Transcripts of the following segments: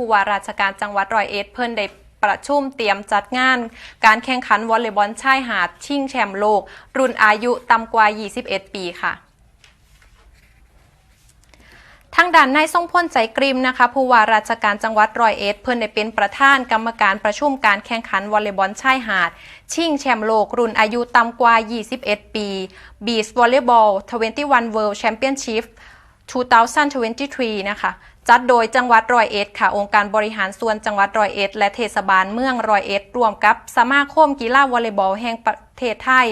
ผู้ว่าราชการจังหวัดร้อยเอ็ดเพิ่นได้ประชุมเตรียมจัดงาน การแข่งขันวอลเลย์บอลชายหาดชิงแชมป์โลก รุ่นอายุต่ำกว่า 21 ปีค่ะทางด้านนายทรงพลใจกริมนะคะผู้ว่าราชการจังหวัดร้อยเอ็ดเพิ่นได้เป็นประธานกรรมการประชุมการแข่งขันวอลเลย์บอลชายหาด ชิงแชมป์โลก รุ่นอายุต่ำกว่า 21 ปี Beach Volleyball 21 World Championship 2023 นะคะ จัดโดยจังหวัดรอยเอ็ดค่ะ องค์การบริหารส่วนจังหวัดรอยเอ็ด และเทศบาลเมืองรอยเอ็ดรวมกับสมาคมกีฬาวอลเลย์บอลแห่งประเทศไทย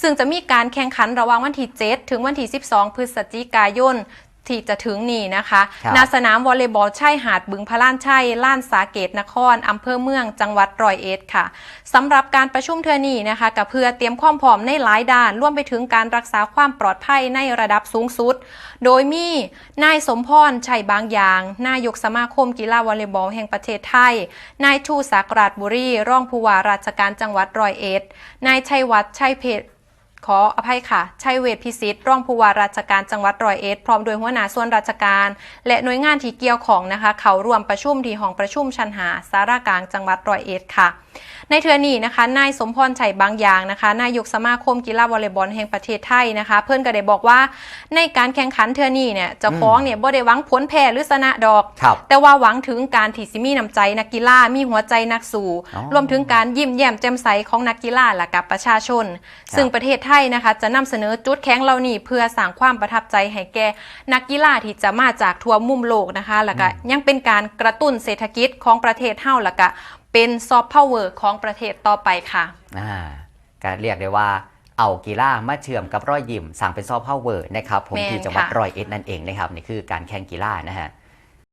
ซึ่งจะมีการแข่งขันระหว่างวันที่ 7 ถึงวันที่ 12 พฤศจิกายน ที่จะถึงนี่นะคะครับณสนามวอลเลย์บอลชายหาดบึงพระล้านชัยล้านสาเกตนครอำเภอเมืองจังหวัดร้อยเอ็ดค่ะสำหรับการประชุมเทือนี้นะคะกับเพื่อเตรียมความพร้อมในหลายด้านร่วมไปถึงการรักษาความปลอดภัยในระดับสูงสุด โดยมีนายสมพรชัยบางอย่าง นายกสมาคมกีฬาวอลเลย์บอลแห่งประเทศไทย นายชูศักดิ์ราชบุรี รองผู้ว่าราชการจังหวัดร้อยเอ็ดนายชัยวัฒน์ชัยเพชร ขออภัยค่ะ ชัยเวทพิสิทธิ์รองผู้ว่าราชการจังหวัดร้อยเอ็ดพร้อมโดยหัวหน้าส่วนราชการ และหน่วยงานที่เกี่ยวของนะคะ เขาร่วมประชุมที่ห้องประชุมชันหาสารากลางจังหวัดร้อยเอ็ดค่ะ ในเทือนี้นะคะนายสมพรชัยบางอย่างนะคะ นายกสมาคมกีฬาวอลเลย์บอลแห่งประเทศไทยนะคะ เพื่อนก็ได้บอกว่าในการแข่งขันเทือนี้เนี่ยเจ้าของเนี่ยบ่ได้หวังผลแพ้หรือชนะดอกครับแต่ว่าหวังถึงการที่สิมีน้ำใจนักกีฬามีหัวใจนักสู้อ๋อรวมถึงการยิ้มแย้มแจ่มใสของนักกีฬาและกับประชาชน ซึ่งประเทศไทยนะคะจะนำเสนอจุดแข็งเหล่านี้เพื่อสร้างความประทับใจให้แก่นักกีฬาที่จะมาจากทั่วมุมโลกนะคะ แล้วก็ยังเป็นการกระตุ้นเศรษฐกิจของประเทศเฮาแล้วก็ เป็นซอฟต์พาวเวอร์ของประเทศต่อไปค่ะอ่าก็เรียกได้ว่าเอากีฬามาเชื่อมกับรอยยิ้มสั่งเป็นซอฟต์พาวเวอร์นะครับผมแม่นที่จังหวัดค่ะร้อยเอ็ดนั่นเองนะครับนี่คือการแข่งกีฬานะฮะ